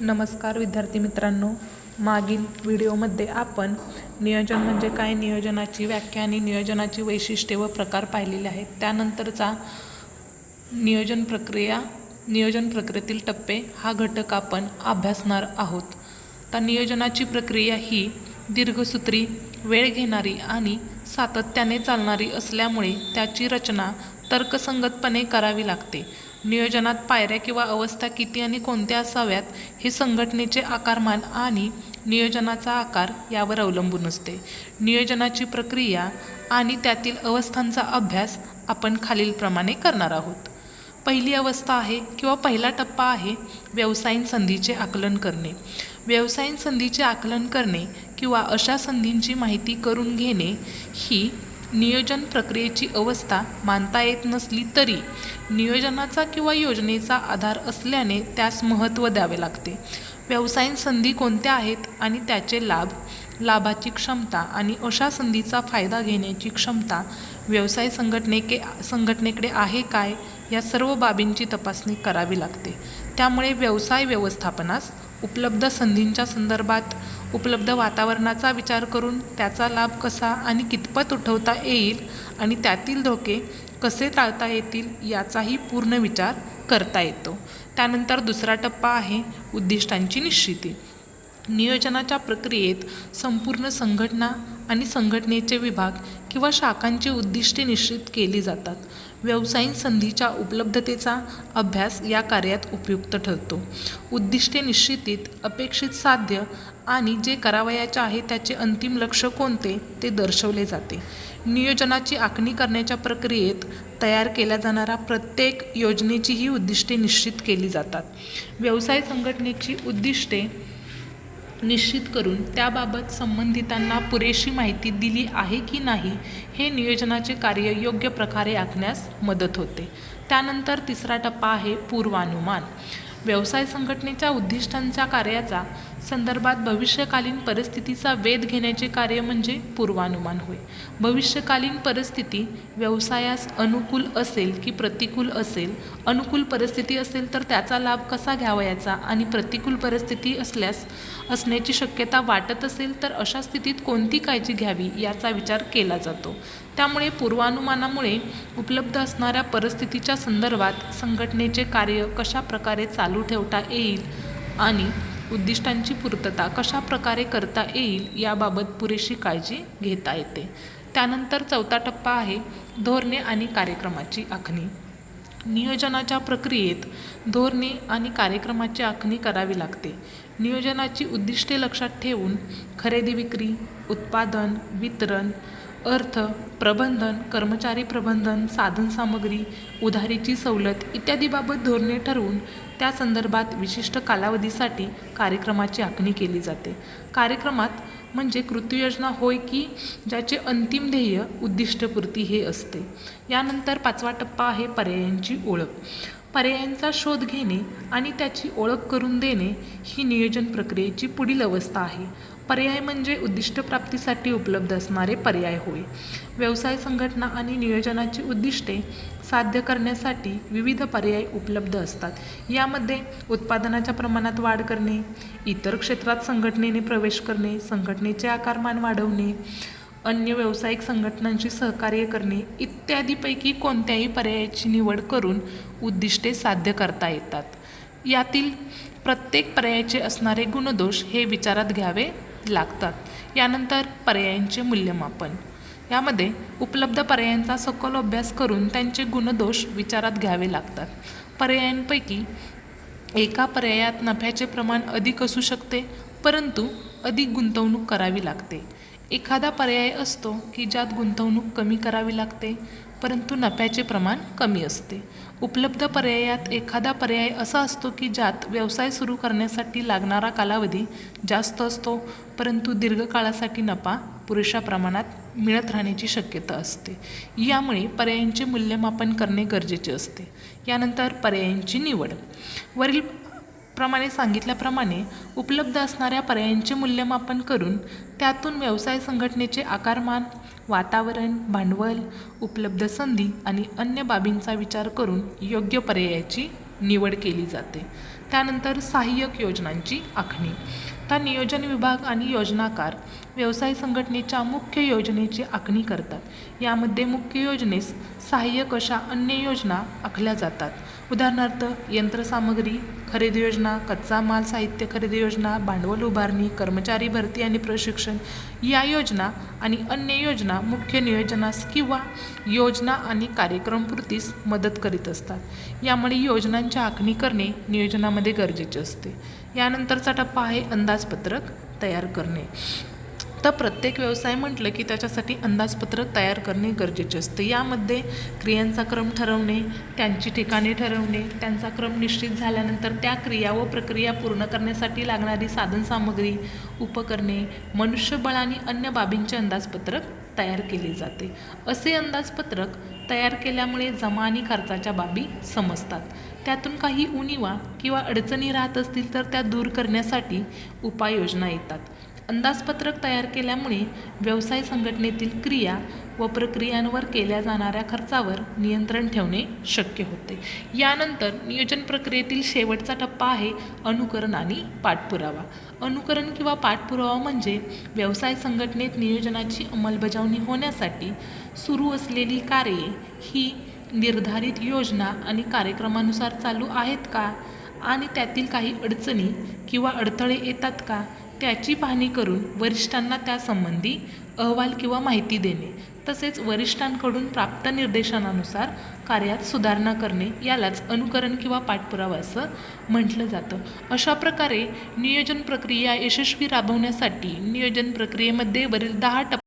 नमस्कार विद्यार्थी मित्रांनो. मागील व्हिडिओमध्ये आपण नियोजन म्हणजे काय नियोजनाची व्याख्या आणि नियोजनाची वैशिष्ट्ये व प्रकार पाहिलेले आहेत. त्यानंतरचा नियोजन प्रक्रिया नियोजन प्रक्रियेतील टप्पे हा घटक आपण अभ्यासणार आहोत. तर नियोजनाची प्रक्रिया ही दीर्घसूत्री वेळ घेणारी आणि सातत्याने चालणारी असल्यामुळे त्याची रचना तर्कसंगतपणे करावी लागते. नियोजनात पायऱ्या किंवा अवस्था किती आणि कोणत्या असाव्यात हे संघटनेचे आकारमान आणि नियोजनाचा आकार यावर अवलंबून असते. नियोजनाची प्रक्रिया आणि त्यातील अवस्थांचा अभ्यास आपण खालीलप्रमाणे करणार आहोत. पहिली अवस्था आहे किंवा पहिला टप्पा आहे व्यवसायीन संधीचे आकलन करणे. व्यवसायीन संधीचे आकलन करणे किंवा अशा संधींची माहिती करून घेणे ही नियोजन प्रक्रियेची अवस्था मानता येत नसली तरी नियोजनाचा किंवा योजनेचा आधार असल्याने त्यास महत्त्व द्यावे लागते. व्यवसायीन संधी कोणत्या आहेत आणि त्याचे लाभ लाभाची क्षमता आणि अशा संधीचा फायदा घेण्याची क्षमता व्यवसाय संघटनेके संघटनेकडे आहे काय या सर्व बाबींची तपासणी करावी लागते. त्यामुळे व्यवसाय व्यवस्थापनास उपलब्ध संधींच्या संदर्भात उपलब्ध वातावरणाचा विचार करून त्याचा लाभ कसा आणि कितपत उठवता येईल आणि त्यातील धोके कसे टाळता येतील याचाही पूर्ण विचार करता येतो. त्यानंतर दुसरा टप्पा आहे उद्दिष्टांची निश्चिती. नियोजनाच्या प्रक्रियेत संपूर्ण संघटना आणि संघटनेचे विभाग किंवा शाखांची उद्दिष्टे निश्चित केली जातात. व्यावसायिक संधीच्या उपलब्धतेचा अभ्यास या कार्यात उपयुक्त ठरतो. उद्दिष्टे निश्चितीत अपेक्षित साध्य आणि जे करावयाचे आहे त्याचे अंतिम लक्ष कोणते ते दर्शवले जाते. नियोजनाची आखणी करण्याच्या प्रक्रियेत तयार केल्या जाणारा प्रत्येक योजनेचीही उद्दिष्टे निश्चित केली जातात. व्यवसाय संघटनेची उद्दिष्टे निश्चित करून त्याबाबत संबंधितांना पुरेशी माहिती दिली आहे की नाही हे नियोजनाचे कार्य योग्य प्रकारे आखण्यास मदत होते. त्यानंतर तिसरा टप्पा आहे पूर्वानुमान. व्यवसाय संघटनेच्या उद्दिष्टांच्या कार्याचा संदर्भात भविष्यकालीन परिस्थितीचा वेध घेण्याचे कार्य म्हणजे पूर्वानुमान होय. भविष्यकालीन परिस्थिती व्यवसायास अनुकूल असेल की प्रतिकूल असेल? अनुकूल परिस्थिती असेल तर त्याचा लाभ कसा घ्यावयाचा आणि प्रतिकूल परिस्थिती असल्यास असण्याची शक्यता वाटत असेल तर अशा स्थितीत कोणती काळजी घ्यावी याचा विचार केला जातो. त्यामुळे पूर्वानुमानामुळे उपलब्ध असणाऱ्या परिस्थितीच्या संदर्भात संघटनेचे कार्य कशा प्रकारे चालू ठेवता येईल? आणि उद्दिष्टांची पूर्तता कशा प्रकारे करता येईल याबाबत पुरेशी काळजी घेता येते. त्यानंतर चौथा टप्पा आहे धोरणे आणि कार्यक्रमाची आखणी. नियोजनाच्या प्रक्रियेत धोरणे आणि कार्यक्रमाची आखणी करावी लागते. नियोजनाची उद्दिष्टे लक्षात ठेवून खरेदी विक्री उत्पादन वितरण अर्थ प्रबंधन कर्मचारी प्रबंधन साधनसामग्री उधारीची सवलत इत्यादीबाबत धोरणे ठरवून त्या संदर्भात विशिष्ट कालावधीसाठी कार्यक्रमाची आखणी केली जाते. कार्यक्रमात म्हणजे कृतीयोजना होय की ज्याचे अंतिम ध्येय उद्दिष्टपूर्ती हे असते. यानंतर पाचवा टप्पा आहे पर्यायांची ओळख. पर्यायांचा शोध घेणे आणि त्याची ओळख करून देणे ही नियोजन प्रक्रियेची पुढील अवस्था आहे. पर्याय म्हणजे उद्दिष्टप्राप्तीसाठी उपलब्ध असणारे पर्याय होय. व्यवसाय संघटना आणि नियोजनाची उद्दिष्टे साध्य करण्यासाठी विविध पर्याय उपलब्ध असतात. यामध्ये उत्पादनाच्या प्रमाणात वाढ करणे इतर क्षेत्रात संघटनेने प्रवेश करणे संघटनेचे आकारमान वाढवणे अन्य व्यावसायिक संघटनांशी सहकार्य करणे इत्यादीपैकी कोणत्याही पर्यायाची निवड करून उद्दिष्टे साध्य करता येतात. यातील प्रत्येक पर्यायाचे असणारे गुणदोष हे विचारात घ्यावे लागतात. यानंतर पर्यायांचे मूल्यमापन. यामध्ये उपलब्ध पर्यायांचा सखोल अभ्यास करून त्यांचे गुणदोष विचारात घ्यावे लागतात. पर्यायांपैकी एका पर्यायात नफ्याचे प्रमाण अधिक असू शकते परंतु अधिक गुंतवणूक करावी लागते. एखादा पर्याय असतो की ज्यात गुंतवणूक कमी करावी लागते परंतु नफ्याचे प्रमाण कमी असते. उपलब्ध पर्यायात एखादा पर्याय असा असतो की ज्यात व्यवसाय सुरू करण्यासाठी लागणारा कालावधी जास्त असतो परंतु दीर्घकाळासाठी नफा पुरेशा प्रमाणात मिळत राहण्याची शक्यता असते. यामुळे पर्यायांचे मूल्यमापन करणे गरजेचे असते. यानंतर पर्यायांची निवड. वरील प्रमाणे सांगितल्याप्रमाणे उपलब्ध असणाऱ्या पर्यायांचे मूल्यमापन करून त्यातून व्यवसाय संघटनेचे आकारमान वातावरण भांडवल उपलब्ध संधी आणि अन्य बाबींचा विचार करून योग्य पर्यायाची निवड केली जाते. त्यानंतर सहाय्यक योजनांची आखणी. तर नियोजन विभाग आणि योजनाकार व्यवसाय संघटनेच्या मुख्य योजनेची आखणी करतात. यामध्ये मुख्य योजनेस सहाय्यक अशा अन्य योजना आखल्या जातात. उदाहरणार्थ यंत्रसामग्री खरेदी योजना कच्चा माल साहित्य खरेदी योजना भांडवल उभारणी कर्मचारी भरती आणि प्रशिक्षण या योजना आणि अन्य योजना मुख्य नियोजनास किंवा योजना आणि कार्यक्रमपूर्तीस मदत करीत असतात. यामुळे योजनांची आखणी करणे नियोजनामध्ये गरजेचे असते. यानंतरचा टप्पा आहे अंदाजपत्रक तयार करणे. तर प्रत्येक व्यवसाय म्हटलं की त्याच्यासाठी अंदाजपत्रक तयार करणे गरजेचे असते. यामध्ये क्रियांचा क्रम ठरवणे त्यांची ठिकाणे ठरवणे त्यांचा क्रम निश्चित झाल्यानंतर त्या क्रिया व प्रक्रिया पूर्ण करण्यासाठी लागणारी साधनसामग्री उपकरणे मनुष्यबळ आणि अन्य बाबींचे अंदाजपत्रक तयार केले जाते. असे अंदाजपत्रक तयार केल्यामुळे जमा आणि खर्चाच्या बाबी समजतात. त्यातून काही उणीवा किंवा अडचणी राहत असतील तर त्या दूर करण्यासाठी उपाययोजना येतात. अंदाजपत्रक तयार केल्यामुळे व्यवसाय संघटनेतील क्रिया व प्रक्रियांवर केल्या जाणाऱ्या खर्चावर नियंत्रण ठेवणे शक्य होते. यानंतर नियोजन प्रक्रियेतील शेवटचा टप्पा आहे अनुकरण आणि पाठपुरावा. अनुकरण किंवा पाठपुरावा म्हणजे व्यवसाय संघटनेत नियोजनाची अंमलबजावणी होण्यासाठी सुरू असलेली कार्ये ही निर्धारित योजना आणि कार्यक्रमानुसार चालू आहेत का? आणि त्यातील काही अडचणी किंवा अडथळे येतात का? त्याची पाहणी करून वरिष्ठांना त्यासंबंधी अहवाल किंवा माहिती देणे तसेच वरिष्ठांकडून प्राप्त निर्देशनानुसार कार्यात सुधारणा करणे यालाच अनुकरण किंवा पाठपुरावा असं म्हटलं जातं. अशा प्रकारे नियोजन प्रक्रिया यशस्वी राबवण्यासाठी नियोजन प्रक्रियेमध्ये वरील दहा टप्पे